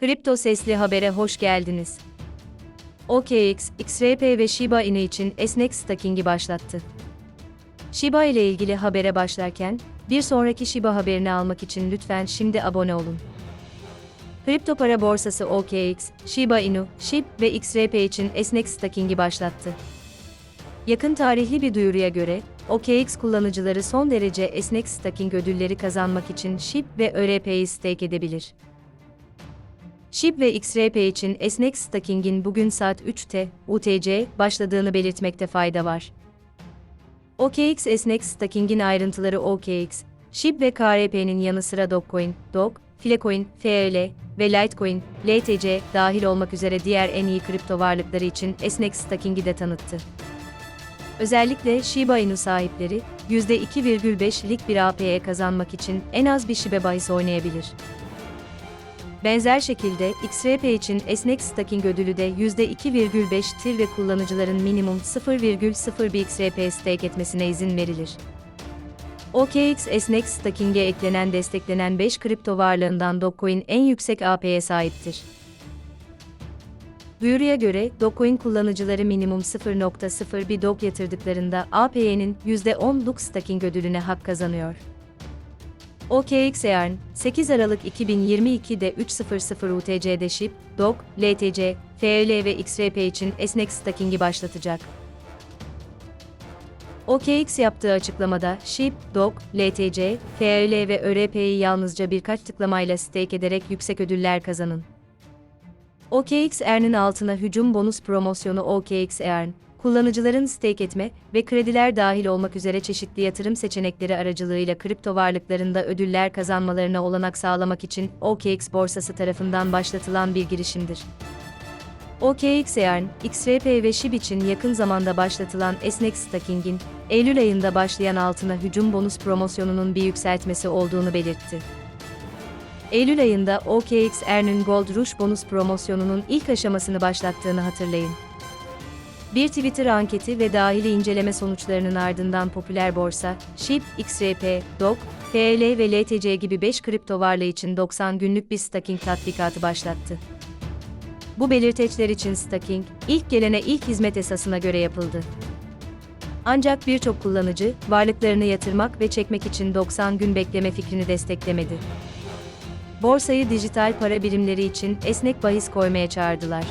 Kripto Sesli Haber'e hoş geldiniz. OKX, XRP ve Shiba Inu için esnek stakingi başlattı. Shiba ile ilgili habere başlarken, bir sonraki Shiba haberini almak için lütfen şimdi abone olun. Kripto para borsası OKX, Shiba Inu, SHIB ve XRP için esnek stakingi başlattı. Yakın tarihli bir duyuruya göre, OKX kullanıcıları son derece esnek staking ödülleri kazanmak için SHIB ve ÖRP'yi stake edebilir. SHIB ve XRP için esnek stakingin bugün saat 3'te UTC başladığını belirtmekte fayda var. OKX esnek stakingin ayrıntıları OKX, SHIB ve KRP'nin yanı sıra Dogecoin, Dog, Filecoin, FL ve Litecoin, LTC dahil olmak üzere diğer en iyi kripto varlıkları için esnek stakingi de tanıttı. Özellikle Shiba Inu sahipleri, %2,5'lik bir APE kazanmak için en az bir Shiba bahis oynayabilir. Benzer şekilde XRP için esnek staking ödülü de %2,5'tir ve kullanıcıların minimum 0,01 XRP stake etmesine izin verilir. OKX esnek staking'e eklenen desteklenen 5 kripto varlığından Dogecoin en yüksek AP'ye sahiptir. Duyuruya göre, Dogecoin kullanıcıları minimum 0.01 Dog yatırdıklarında APY'nin %10'luk staking ödülüne hak kazanıyor. OKX Earn, 8 Aralık 2022'de 3.00 UTC'de SHIB, DOG, LTC, FL ve XRP için esnek stakingi başlatacak. OKX yaptığı açıklamada SHIB, DOG, LTC, FL ve ÖRP'yi yalnızca birkaç tıklamayla stake ederek yüksek ödüller kazanın. OKX Earn'in altına hücum bonus promosyonu OKX Earn, kullanıcıların stake etme ve krediler dahil olmak üzere çeşitli yatırım seçenekleri aracılığıyla kripto varlıklarında ödüller kazanmalarına olanak sağlamak için OKX borsası tarafından başlatılan bir girişimdir. OKX Earn, XRP ve SHIB için yakın zamanda başlatılan esnek stakingin, Eylül ayında başlayan altına hücum bonus promosyonunun bir yükseltmesi olduğunu belirtti. Eylül ayında OKX Earn'ün Gold Rush bonus promosyonunun ilk aşamasını başlattığını hatırlayın. Bir Twitter anketi ve dahili inceleme sonuçlarının ardından popüler borsa, SHIB, XRP, DOG, FL ve LTC gibi 5 kripto varlığı için 90 günlük bir staking tatbikatı başlattı. Bu belirteçler için staking, ilk gelene ilk hizmet esasına göre yapıldı. Ancak birçok kullanıcı, varlıklarını yatırmak ve çekmek için 90 gün bekleme fikrini desteklemedi. Borsayı dijital para birimleri için esnek bahis koymaya çağırdılar.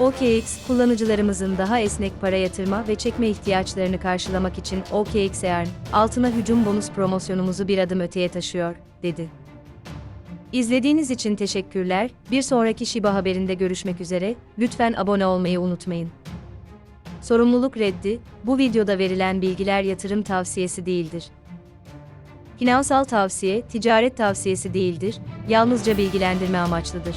OKX, kullanıcılarımızın daha esnek para yatırma ve çekme ihtiyaçlarını karşılamak için OKX Earn, altına hücum bonus promosyonumuzu bir adım öteye taşıyor, dedi. İzlediğiniz için teşekkürler, bir sonraki Shiba haberinde görüşmek üzere, lütfen abone olmayı unutmayın. Sorumluluk reddi, bu videoda verilen bilgiler yatırım tavsiyesi değildir. Finansal tavsiye, ticaret tavsiyesi değildir, yalnızca bilgilendirme amaçlıdır.